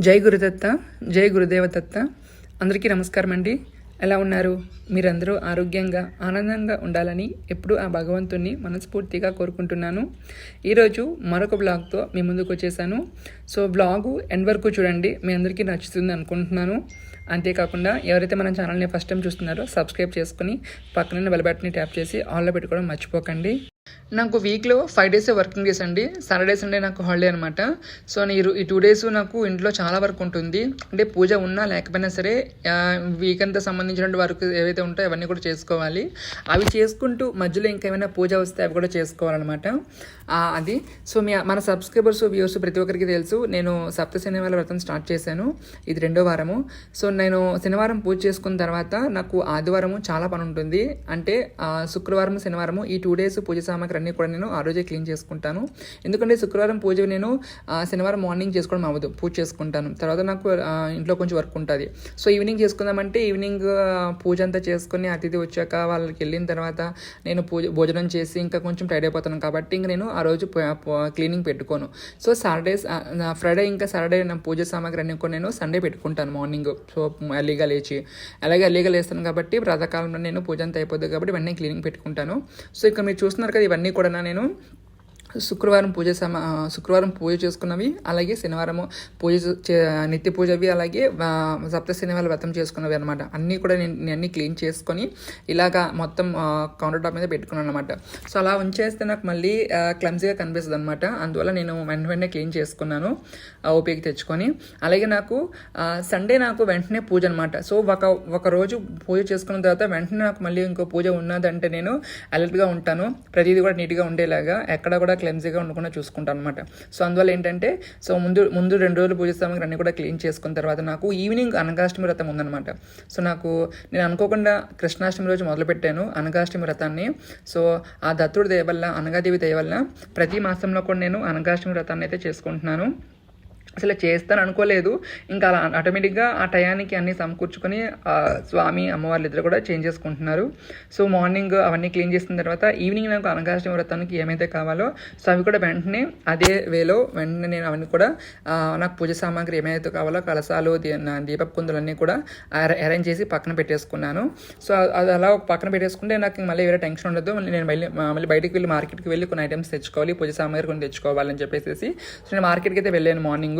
జై గురుదత్త జై గురుదేవదత్త. అందరికీ నమస్కారం అండి. ఎలా ఉన్నారు? మీరందరూ ఆరోగ్యంగా ఆనందంగా ఉండాలని ఎప్పుడూ ఆ భగవంతుణ్ణి మనస్ఫూర్తిగా కోరుకుంటున్నాను. ఈరోజు మరొక బ్లాగ్తో మీ ముందుకు వచ్చేసాను. సో బ్లాగు ఎండ్ వరకు చూడండి. మీ అందరికీ నచ్చుతుంది అనుకుంటున్నాను. అంతేకాకుండా ఎవరైతే మన ఛానల్ని ఫస్ట్ టైం చూస్తున్నారో సబ్స్క్రైబ్ చేసుకుని పక్కన బెల్ బటన్ని ట్యాప్ చేసి ఆన్లో పెట్టుకోవడం మర్చిపోకండి. నాకు వీక్లో ఫైవ్ డేస్ వర్కింగ్ డేస్ అండి. సాటర్డే సండే నాకు హాలిడే అనమాట సో నేను ఈ టూ డేస్ నాకు ఇంట్లో చాలా వర్క్ ఉంటుంది. అంటే పూజ ఉన్నా లేకపోయినా సరే వీక్ అంతా సంబంధించిన వర్క్ ఏవైతే ఉంటాయో అవన్నీ కూడా చేసుకోవాలి. అవి చేసుకుంటూ మధ్యలో ఇంకేమైనా పూజ వస్తే అవి కూడా చేసుకోవాలన్నమాట. అది. సో మీ మన సబ్స్క్రైబర్స్ వ్యూస్ ప్రతి ఒక్కరికి తెలుసు నేను సప్త శనివారం వ్రతం స్టార్ట్ చేశాను. ఇది రెండో వారము. సో నేను శనివారం పూజ చేసుకున్న తర్వాత నాకు ఆదివారము చాలా పని ఉంటుంది. అంటే ఆ, శుక్రవారం శనివారము ఈ టూ డేస్ పూజ సామాగ్రి అన్నీ కూడా నేను ఆ రోజే క్లీన్ చేసుకుంటాను. ఎందుకంటే శుక్రవారం పూజ నేను శనివారం మార్నింగ్ చేసుకోవడం అవ్వదు. పూజ చేసుకుంటాను. తర్వాత నాకు ఇంట్లో కొంచెం వర్క్ ఉంటుంది. సో ఈవినింగ్ చేసుకుందామంటే ఈవినింగ్ పూజ అంతా చేసుకుని అతిథి వచ్చాక వాళ్ళకి వెళ్ళిన తర్వాత నేను పూజ భోజనం చేసి ఇంకా కొంచెం టైడ్ అయిపోతాను. కాబట్టి ఇంక నేను ఆ రోజు క్లీనింగ్ పెట్టుకోను. సో సాటర్డే ఫ్రైడే ఇంకా సాటర్డే నా పూజ సామాగ్రి అన్నీ కూడా నేను సండే పెట్టుకుంటాను మార్నింగ్. సో ఎర్లీగా లేచి. అలాగే ఎర్లీగా లేస్తాను కాబట్టి ప్రాతకాలంలో నేను పూజ అంతా అయిపోద్ది కాబట్టి ఇవన్నీ క్లీనింగ్ పెట్టుకుంటాను. సో ఇక్కడ మీరు చూస్తున్నారు కదా ఇవన్నీ కూడా నేను? శుక్రవారం పూజ సమ శుక్రవారం పూజ చేసుకున్నవి అలాగే శనివారము పూజ చే- నిత్య పూజవి అలాగే సప్త శనివారం వ్రతం చేసుకున్నవి అనమాట అన్నీ కూడా నేను అన్నీ క్లీన్ చేసుకొని ఇలాగా మొత్తం కౌంటర్ టాప్ మీద పెట్టుకున్నాను అనమాట సో అలా ఉంచేస్తే నాకు మళ్ళీ క్లమ్సీగా కనిపిస్తుంది అనమాట అందువల్ల నేను వెంట వెంటనే క్లీన్ చేసుకున్నాను ఓపిక తెచ్చుకొని. అలాగే నాకు సండే నాకు వెంటనే పూజ అనమాట సో ఒక ఒక రోజు పూజ చేసుకున్న తర్వాత వెంటనే నాకు మళ్ళీ ఇంకో పూజ ఉన్నదంటే నేను అలర్ట్గా ఉంటాను. ప్రతిదీ కూడా నీట్గా ఉండేలాగా ఎక్కడ కూడా క్లెన్జీగా ఉండకుండా చూసుకుంటాను అనమాట సో అందువల్ల ఏంటంటే సో ముందు ముందు రెండు రోజులు పూజ సామాగ్రి అన్నీ కూడా క్లీన్ చేసుకున్న తర్వాత నాకు ఈవినింగ్ అనగాష్టమి వ్రతం ఉందన్నమాట. సో నాకు నేను అనుకోకుండా కృష్ణాష్టమి రోజు మొదలుపెట్టాను అనగాష్టమి వ్రతాన్ని. సో ఆ దత్తుడి దయ వల్ల అనగాదేవి దయ వల్ల ప్రతి మాసంలో కూడా నేను అనగాష్టమి వ్రతాన్ని అయితే చేసుకుంటున్నాను. అసలు చేస్తాను అనుకోలేదు ఇంకా అలా ఆటోమేటిక్గా ఆ టయానికి అన్నీ సమకూర్చుకొని స్వామి అమ్మవార్లు ఇద్దరు కూడా చేంజ్ చేసుకుంటున్నారు. సో మార్నింగ్ అవన్నీ క్లీన్ చేసిన తర్వాత ఈవినింగ్ నాకు అనగాష్టమి వ్రతానికి ఏమైతే కావాలో సో అవి కూడా వెంటనే అదే వేలో వెంటనే నేను అవన్నీ కూడా నాకు పూజ సామాగ్రి ఏమైతే కావాలో కలసాలు దీ- నా దీపపు కుందులన్నీ కూడా అరేంజ్ చేసి పక్కన పెట్టేసుకున్నాను. సో అది అలా పక్కన పెట్టేసుకుంటే నాకు మళ్ళీ వేరే టెన్షన్ ఉండదు. మళ్ళీ నేను మళ్ళీ మళ్ళీ బయటకు వెళ్ళి మార్కెట్కి వెళ్ళి కొన్ని ఐటమ్స్ తెచ్చుకోవాలి పూజ సామాగ్రి కొన్ని తెచ్చుకోవాలని చెప్పేసి సో నేను మార్కెట్కి అయితే వెళ్ళాను మార్నింగ్.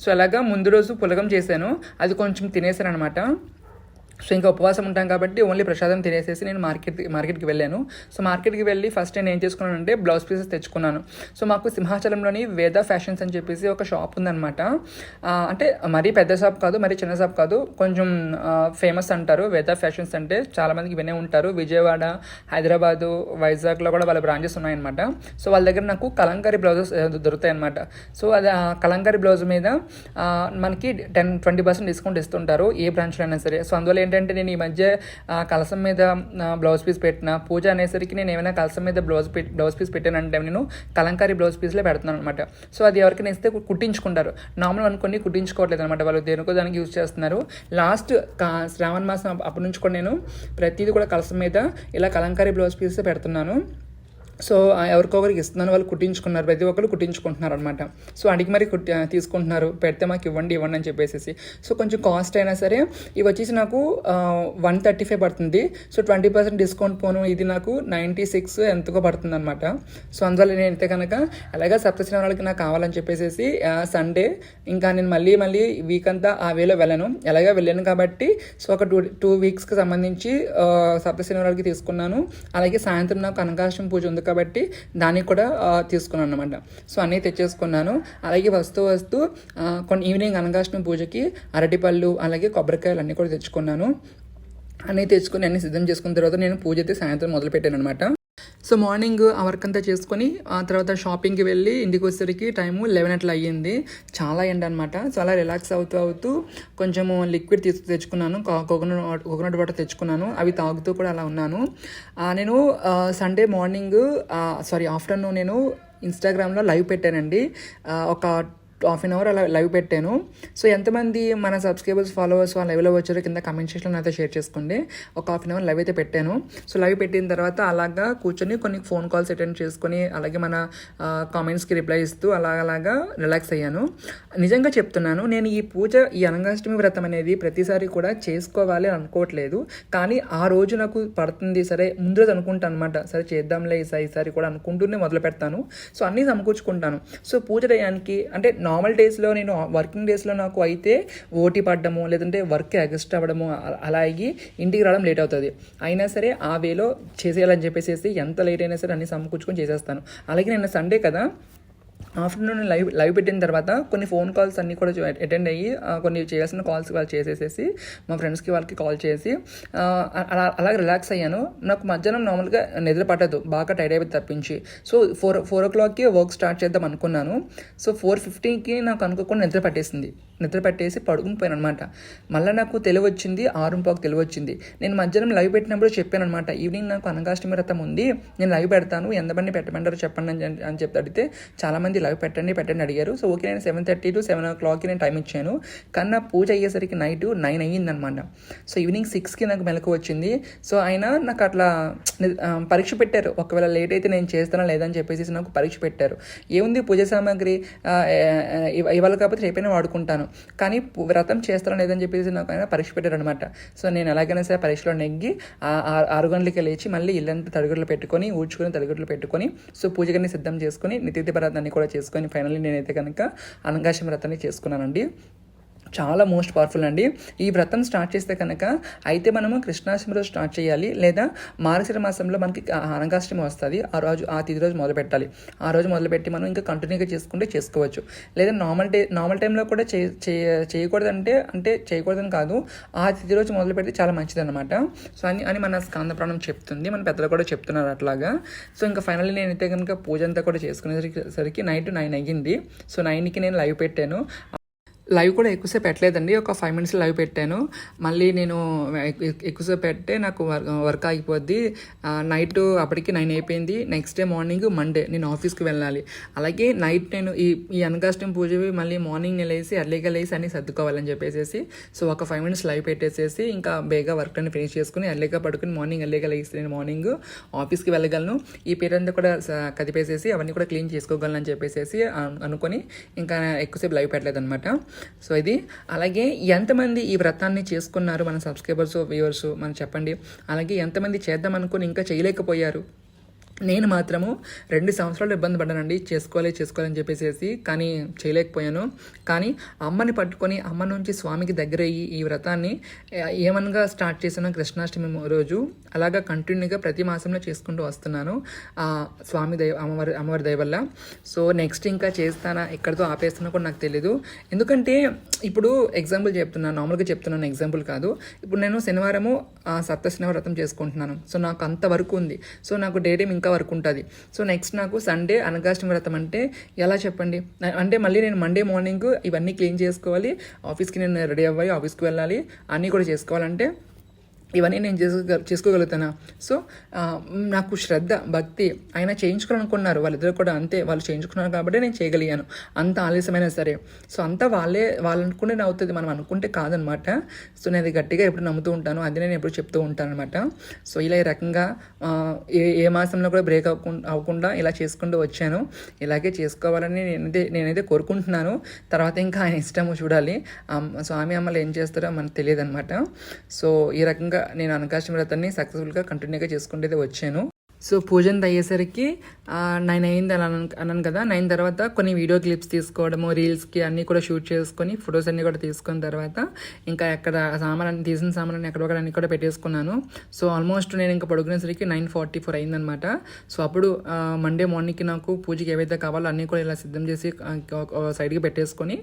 సో అలాగా ముందు రోజు పులగం చేశాను. అది కొంచెం తినేసాను అనమాట సో ఇంకా ఉపవాసం ఉంటాం కాబట్టి ఓన్లీ ప్రసాదం తినేసేసి నేను మార్కెట్ మార్కెట్కి వెళ్ళాను. సో మార్కెట్కి వెళ్ళి ఫస్ట్ నేను ఏం చేసుకున్నానంటే బ్లౌజ్ పీసెస్ తెచ్చుకున్నాను. సో మాకు సింహాచలంలోని వేద ఫ్యాషన్స్ అని చెప్పేసి ఒక షాప్ ఉందన్నమాట. అంటే మరీ పెద్ద షాప్ కాదు మరీ చిన్న షాప్ కాదు. కొంచెం ఫేమస్ అంటారు వేద ఫ్యాషన్స్ అంటే. చాలామందికి వినే ఉంటారు. విజయవాడ హైదరాబాదు వైజాగ్లో కూడా వాళ్ళ బ్రాంచెస్ ఉన్నాయన్నమాట. సో వాళ్ళ దగ్గర నాకు కలంకారీ బ్లౌజెస్ దొరుకుతాయి అనమాట సో అది కలంకారీ బ్లౌజ్ మీద మనకి టెన్ ట్వంటీ పర్సెంట్ డిస్కౌంట్ ఇస్తుంటారు ఏ బ్రాంచ్లో అయినా సరే. సో అందువల్ల ఏంటంటే నేను ఈ మధ్య ఆ, కలసం మీద బ్లౌజ్ పీస్ పెట్టిన పూజ అనేసరికి నేను ఏమైనా కలసం మీద బ్లౌజ్ బ్లౌజ్ పీస్ పెట్టానంటే నేను కలంకారీ బ్లౌజ్ పీస్లో పెడుతున్నాను అనమాట సో అది ఎవరికైనా ఇస్తే కుట్టించుకుంటారు. నార్మల్ అనుకోని కుట్టించుకోవట్లేదు అనమాట వాళ్ళు దేనికో దానికి యూజ్ చేస్తున్నారు. లాస్ట్ కా- శ్రావణ మాసం అప్పటి నుంచి కూడా నేను ప్రతిదీ కూడా కలసం మీద ఇలా కలంకారీ బ్లౌజ్ పీస్ పెడుతున్నాను. సో ఎవరికొకరికి ఇస్తున్నాను వాళ్ళు కుట్టించుకున్నారు. ప్రతి ఒక్కరు కుట్టించుకుంటున్నారు అనమాట సో అడిగి మరి కుట్టి తీసుకుంటున్నారు. పెడితే మాకు ఇవ్వండి ఇవ్వండి అని చెప్పేసి సో కొంచెం కాస్ట్ అయినా సరే ఇవి వచ్చేసి నాకు వన్ థర్టీ ఫైవ్ పడుతుంది. సో ట్వంటీ పర్సెంట్ డిస్కౌంట్ పోను. ఇది నాకు నైంటీ సిక్స్ ఎంతకో పడుతుంది అనమాట సో అందువల్ల నేను అయితే కనుక అలాగే సప్తశ్రవణాలకి నాకు కావాలని చెప్పేసి సండే ఇంకా నేను మళ్ళీ మళ్ళీ వీక్ అంతా ఆ వేలో వెళ్ళను. ఎలాగో వెళ్ళాను కాబట్టి సో ఒక టూ టూ వీక్స్కి సంబంధించి సప్తశ్రీ వాళ్ళకి తీసుకున్నాను. అలాగే సాయంత్రం నాకు అనకాశం పూజ ఉంది కాబట్టి దానికి కూడా తీసుకున్నాను అనమాట సో అన్నీ తెచ్చేసుకున్నాను. అలాగే వస్తూ వస్తూ కొన్ని ఈవినింగ్ అనగాష్టమి పూజకి అరటిపళ్ళు అలాగే కొబ్బరికాయలు అన్నీ కూడా తెచ్చుకున్నాను. అన్నీ తెచ్చుకొని అన్నీ సిద్ధం చేసుకున్న తర్వాత నేను పూజ అయితే సాయంత్రం మొదలుపెట్టాను అనమాట సో మార్నింగ్ ఆ వర్క్ అంతా చేసుకొని ఆ తర్వాత షాపింగ్కి వెళ్ళి ఇంటికి వచ్చేసరికి టైము లెవెన్ అట్లా అయ్యింది. చాలా ఎండ అనమాట సో అలా రిలాక్స్ అవుతూ అవుతూ కొంచెము లిక్విడ్ తీసుకు తెచ్చుకున్నాను. కోకోనట్ కోకోనట్ వాటర్ తెచ్చుకున్నాను. అవి తాగుతూ కూడా అలా ఉన్నాను. నేను సండే మార్నింగ్ సారీ ఆఫ్టర్నూన్ నేను ఇన్స్టాగ్రామ్లో లైవ్ పెట్టానండి. ఒక హాఫ్ అన్ అవర్ అలా లైవ్ పెట్టాను. సో ఎంతమంది మన సబ్స్క్రైబర్స్ ఫాలోవర్స్ వాళ్ళ లైవ్లో వచ్చారో కింద కమెంట్ సెక్షన్లో అయితే షేర్ చేసుకోండి. ఒక హాఫ్ అన్ అవర్ లైవ్ అయితే పెట్టాను. సో లైవ్ పెట్టిన తర్వాత అలాగా కూర్చొని కొన్ని ఫోన్ కాల్స్ అటెండ్ చేసుకొని అలాగే మన కామెంట్స్కి రిప్లై ఇస్తూ అలా అలాగా రిలాక్స్ అయ్యాను. నిజంగా చెప్తున్నాను నేను ఈ పూజ ఈ అనంగాష్టమి వ్రతం అనేది ప్రతిసారి కూడా చేసుకోవాలి అని అనుకోవట్లేదు. కానీ ఆ రోజు నాకు పడుతుంది సరే ముందు రోజు అనుకుంటాను అనమాట సరే చేద్దాంలే ఈసారి ఈసారి కూడా అనుకుంటూనే మొదలు పెడతాను సో అన్నీ సమకూర్చుకుంటాను. సో పూజ టయానికి అంటే నార్మల్ డేస్లో నేను వర్కింగ్ డేస్లో నాకు అయితే ఓటీ పడ్డము లేదంటే వర్క్ అగస్ట్ అవ్వడము అలా అయ్యి ఇంటికి రావడం లేట్ అవుతుంది. అయినా సరే ఆ వేలో చేసేయాలని చెప్పేసి ఎంత లేట్ అయినా సరే అన్ని సమకూర్చుకొని చేసేస్తాను. అలాగే నిన్న సండే కదా ఆఫ్టర్నూన్ లైవ్ లైవ్ పెట్టిన తర్వాత కొన్ని ఫోన్ కాల్స్ అన్నీ కూడా అటెండ్ అయ్యి కొన్ని చేయాల్సిన కాల్స్ వాళ్ళు చేసేసేసి మా ఫ్రెండ్స్కి వాళ్ళకి కాల్ చేసి అలా అలా అలాగే రిలాక్స్ అయ్యాను. నాకు మధ్యాహ్నం నార్మల్గా నిద్ర పట్టదు. బాగా టైర్ అయిపోయి తప్పించి. సో ఫోర్ ఫోర్ ఓ క్లాక్కి వర్క్ స్టార్ట్ చేద్దాం అనుకున్నాను. సో ఫోర్ ఫిఫ్టీన్కి నాకు అనుకోకుండా నిద్ర పట్టేసింది. నిద్ర పట్టేసి పడుకుని పోయాను అనమాట మళ్ళీ నాకు తెలివి వచ్చింది ఆరుంపాకు తెలివి వచ్చింది నేను మధ్యాహ్నం లైవ్ పెట్టినప్పుడు చెప్పాను అనమాట ఈవినింగ్ నాకు అనగాష్టమి వ్రతం ఉంది. నేను లైవ్ పెడతాను. ఎంతమంది పెట్టమంటారో చెప్పండి అని అని చెప్పి అడిగితే చాలామంది లైవ్ పెట్టండి పెట్టండి అడిగారు. సో ఓకే నేను సెవెన్ థర్టీ టు సెవెన్ ఓ క్లాక్కి నేను టైం ఇచ్చాను. కన్నా పూజ అయ్యేసరికి నైట్ నైన్ అయ్యిందనమాట. సో ఈవినింగ్ సిక్స్కి నాకు మెలకు వచ్చింది. సో ఆయన నాకు అట్లా పరీక్ష పెట్టారు. ఒకవేళ లేట్ అయితే నేను చేస్తానా లేదని చెప్పేసి నాకు పరీక్ష పెట్టారు. ఏముంది పూజ సామాగ్రి? ఇవాళ కాకపోతే రేపైనా వాడుకుంటాను. కానీ వ్రతం చేస్తానా లేదని చెప్పేసి నాకు ఆయన పరీక్ష పెట్టారనమాట. సో నేను ఎలాగైనా సరే పరీక్షలో నెగ్గి ఆ ఆరు గంటలకి లేచి మళ్ళీ ఇల్లంతా తడిగుడ్లు పెట్టుకొని ఊడ్చుకొని తడిగుడ్లు పెట్టుకొని సో పూజగాన్ని సిద్ధం చేసుకొని నిత్య వ్రతాన్ని కూడా చేసుకొని ఫైనల్లీ నేనైతే కనుక అనంగాశం వ్రతాన్ని చేసుకున్నానండి. చాలా మోస్ట్ పవర్ఫుల్ అండి. ఈ వ్రతం స్టార్ట్ చేస్తే కనుక అయితే మనము కృష్ణాష్టమి రోజు స్టార్ట్ చేయాలి. లేదా మార్గశిర మాసంలో మనకి అనగాష్టమి వస్తుంది. ఆ రోజు ఆ తిది రోజు మొదలు పెట్టాలి. ఆ రోజు మొదలుపెట్టి మనం ఇంకా కంటిన్యూగా చేసుకుంటే చేసుకోవచ్చు. లేదా నార్మల్ డే నార్మల్ టైంలో కూడా చే చే- చేయకూడదంటే అంటే చేయకూడదని కాదు. ఆ తిది రోజు మొదలు పెడితే చాలా మంచిది అనమాట సో అని అని మన స్కంద ప్రాణం చెప్తుంది. మన పెద్దలు కూడా చెప్తున్నారు అట్లాగా. సో ఇంకా ఫైనల్లీ నేనైతే కనుక పూజ అంతా కూడా చేసుకునేసరికి సరికి నైట్ నైన్ అయ్యింది. సో నైన్కి నేను లైవ్ పెట్టాను. లైవ్ కూడా ఎక్కువసేపు పెట్టలేదండి. ఒక ఫైవ్ మినిట్స్ లైవ్ పెట్టాను. మళ్ళీ నేను ఎక్కువసేపు పెట్టే నాకు వర్క్ వర్క్ ఆగిపోద్ది. నైట్ అప్పటికి నైన్ అయిపోయింది. నెక్స్ట్ డే మార్నింగ్ మండే నేను ఆఫీస్కి వెళ్ళాలి. అలాగే నైట్ నేను ఈ ఈ అనగాష్టమి పూజవి మళ్ళీ మార్నింగ్ నేను లేసి లేసి అన్ని సర్దుకోవాలని చెప్పేసి సో ఒక ఫైవ్ మినిట్స్ లైవ్ పెట్టేసేసి ఇంకా బేగా వర్క్ అన్ని ఫినిష్ చేసుకుని ఎర్లీగా పడుకుని మార్నింగ్ ఎర్లీగా లేసి నేను మార్నింగ్ ఆఫీస్కి వెళ్ళగలను. ఈ పేరు అంతా కూడా కదిపేసేసి అవన్నీ కూడా క్లీన్ చేసుకోగలను అని చెప్పేసి అనుకొని ఇంకా ఎక్కువసేపు లైవ్ పెట్టలేదు అనమాట సో ఇది. అలాగే ఎంతమంది ఈ వ్రతాన్ని చేసుకున్నారు మన సబ్స్క్రైబర్స్ వ్యూవర్స్ మనం చెప్పండి. అలాగే ఎంతమంది చేద్దాం అనుకుని ఇంకా చేయలేకపోయారు? నేను మాత్రము రెండు సంవత్సరాలు ఇబ్బంది పడ్డానండి. చేసుకోవాలి చేసుకోవాలని చెప్పేసి కానీ చేయలేకపోయాను. కానీ అమ్మని పట్టుకొని అమ్మ నుంచి స్వామికి దగ్గర అయ్యి ఈ వ్రతాన్ని ఏమనగా స్టార్ట్ చేసిన కృష్ణాష్టమి రోజు అలాగా కంటిన్యూగా ప్రతి మాసంలో చేసుకుంటూ వస్తున్నాను. ఆ స్వామి దయ అమ్మవారి అమ్మవారి దయ వల్ల. సో నెక్స్ట్ ఇంకా చేస్తానా ఎక్కడితో ఆపేస్తానో కూడా నాకు తెలీదు. ఎందుకంటే ఇప్పుడు ఎగ్జాంపుల్ చెప్తున్నాను నార్మల్గా చెప్తున్నాను ఎగ్జాంపుల్ కాదు. ఇప్పుడు నేను శనివారము సప్త శనివారం వ్రతం చేసుకుంటున్నాను. సో నాకు అంత వరకు ఉంది. సో నాకు డే ఇంకా వర్క్ ఉంటుంది. సో నెక్స్ట్ నాకు సండే అనగాష్టం వ్రతం అంటే ఎలా చెప్పండి? అంటే మళ్ళీ నేను మండే మార్నింగ్ ఇవన్నీ క్లీన్ చేసుకోవాలి. ఆఫీస్కి నేను రెడీ అవ్వాలి ఆఫీస్కి వెళ్ళాలి అన్నీ కూడా చేసుకోవాలంటే ఇవన్నీ నేను చేసుకో చేసుకోగలుగుతానా? సో నాకు శ్రద్ధ భక్తి ఆయన చేయించుకోవాలనుకున్నారు. వాళ్ళిద్దరు కూడా అంతే వాళ్ళు చేయించుకున్నారు కాబట్టి నేను చేయగలిగాను. అంత ఆలస్యమైనా సరే. సో అంతా వాళ్ళే వాళ్ళు అనుకుంటే అవుతుంది మనం అనుకుంటే కాదనమాట. సో నేను అది గట్టిగా ఎప్పుడు నమ్ముతూ ఉంటాను. అది నేను ఎప్పుడు చెప్తూ ఉంటాను అనమాట సో ఇలా ఈ రకంగా ఏ ఏ మాసంలో కూడా బ్రేక్ అవ్వకుండా అవ్వకుండా ఇలా చేసుకుంటూ వచ్చాను. ఇలాగే చేసుకోవాలని నేనైతే నేనైతే కోరుకుంటున్నాను. తర్వాత ఇంకా ఆయన ఇష్టము చూడాలి. అమ్మ- స్వామి అమ్మలు ఏం చేస్తారో మనకు తెలియదు అనమాట సో ఈ రకంగా నేను అనకాశం వ్రతాన్ని సక్సెస్ఫుల్గా కంటిన్యూగా చేసుకుంటూ వచ్చాను. సో పూజంత అయ్యేసరికి నైన్ అయింది అని అన్నాను- కదా నైన్ తర్వాత కొన్ని వీడియో క్లిప్స్ తీసుకోవడము రీల్స్కి అన్నీ కూడా షూట్ చేసుకొని ఫొటోస్ అన్నీ కూడా తీసుకున్న తర్వాత ఇంకా ఎక్కడ సామాన్ తీసిన సామాన్ ఎక్కడ అన్నీ కూడా పెట్టేసుకున్నాను. సో ఆల్మోస్ట్ నేను ఇంకా పడుకునేసరికి నైన్ ఫార్టీ ఫోర్ అయిందనమాట సో అప్పుడు మండే మార్నింగ్కి నాకు పూజకి ఏవైతే కావాలో అన్నీ కూడా ఇలా సిద్ధం చేసి ఒక- సైడ్కి పెట్టేసుకొని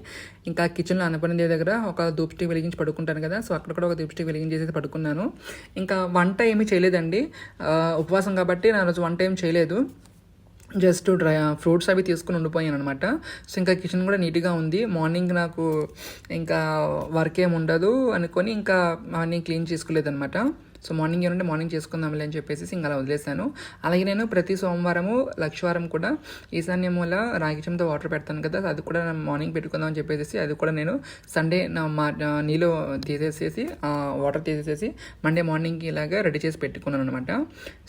ఇంకా కిచెన్లో అన్నపూర్ణ దేవి దగ్గర ఒక దూప్స్టిక్ వెలిగించి పడుకుంటాను కదా సో అక్కడ కూడా ఒక దూప్స్టిక్ వెలిగించేసి పడుకున్నాను. ఇంకా వంట ఏమీ చేయలేదండి. ఉపవాసం కాబట్టి నా రోజు వంట ఏం చేయలేదు. జస్ట్ డ్రై ఫ్రూట్స్ అవి తీసుకుని ఉండిపోయాను అనమాట సో ఇంకా కిచెన్ కూడా నీట్గా ఉంది. మార్నింగ్ నాకు ఇంకా వర్క్ ఏమి ఉండదు అనుకొని ఇంకా మార్నింగ్ క్లీన్ చేసుకోలేదనమాట సో మార్నింగ్ ఏమంటే మార్నింగ్ చేసుకుందాంలే అని చెప్పేసి ఇంకా అలా వదిలేశాను. అలాగే నేను ప్రతి సోమవారము లక్షవారం కూడా ఈశాన్య మూల రాగిచంతో వాటర్ పెడతాను కదా అది కూడా మార్నింగ్ పెట్టుకుందాం అని చెప్పేసి అది కూడా నేను సండే నా మా నీళ్ళు తీసేసేసి వాటర్ తీసేసేసి మండే మార్నింగ్కి ఇలాగా రెడీ చేసి పెట్టుకున్నాను అనమాట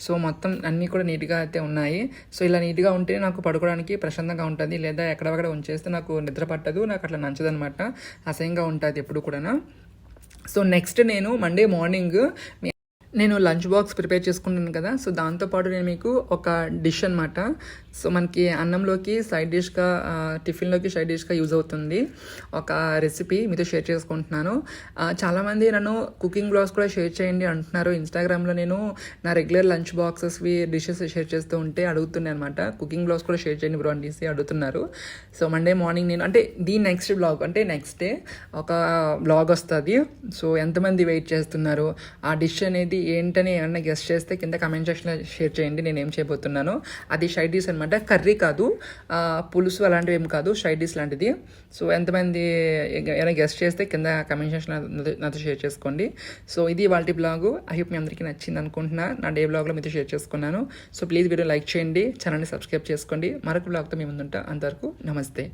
సో మొత్తం అన్నీ కూడా నీట్గా అయితే ఉన్నాయి. సో ఇలా నీట్గా ఉంటే నాకు పడుకోవడానికి ప్రశాంతంగా ఉంటుంది లేదా ఎక్కడక్కడ ఉంచేస్తే నాకు నిద్ర పట్టదు నాకు అట్లా నచ్చదనమాట అసహ్యంగా ఉంటుంది ఎప్పుడు కూడా సో నెక్స్ట్ నేను మండే మార్నింగ్ నేను లంచ్ బాక్స్ ప్రిపేర్ చేసుకుంటున్నాను కదా సో దాంతోపాటు నేను మీకు ఒక డిష్ అనమాట సో మనకి అన్నంలోకి సైడ్ డిష్గా టిఫిన్లోకి సైడ్ డిష్గా యూజ్ అవుతుంది. ఒక రెసిపీ మీతో షేర్ చేసుకుంటున్నాను. చాలామంది నన్ను కుకింగ్ బ్లాగ్స్ కూడా షేర్ చేయండి అంటున్నారు. ఇన్స్టాగ్రామ్లో నేను నా రెగ్యులర్ లంచ్ బాక్సెస్వి డిషెస్ షేర్ చేస్తూ ఉంటే అడుగుతున్నాయి అనమాట కుకింగ్ బ్లాగ్స్ కూడా షేర్ చేయండి బ్రో అనేసి అడుగుతున్నారు. సో మండే మార్నింగ్ నేను అంటే దీ నెక్స్ట్ బ్లాగ్ అంటే నెక్స్ట్ డే ఒక బ్లాగ్ వస్తుంది. సో ఎంతమంది వెయిట్ చేస్తున్నారు? ఆ డిష్ అనేది ఏంటని ఏమన్నా గెస్ట్ చేస్తే కింద కమెంట్ సెక్షన్లో షేర్ చేయండి నేను ఏం చేయబోతున్నాను. అది షైడ్ డిష్ అనమాట కర్రీ కాదు. పులుసు అలాంటివి ఏం కాదు. షైడ్ డిష్ లాంటిది. సో ఎంతమంది ఏమైనా గెస్ట్ చేస్తే కింద కమెంట్ సెక్షన్ నాతో- నాతో షేర్ చేసుకోండి. సో ఇది వాళ్ళ బ్లాగ్ ఐ హోప్ మీ అందరికీ నచ్చింది అనుకుంటున్నా. నా డే బ్లాగ్లో మీతో షేర్ చేసుకున్నాను. సో ప్లీజ్ వీడియో లైక్ చేయండి. ఛానల్ని సబ్స్క్రైబ్ చేసుకోండి. మరొక బ్లాగ్తో మీ ముందుంటా. అంతవరకు నమస్తే.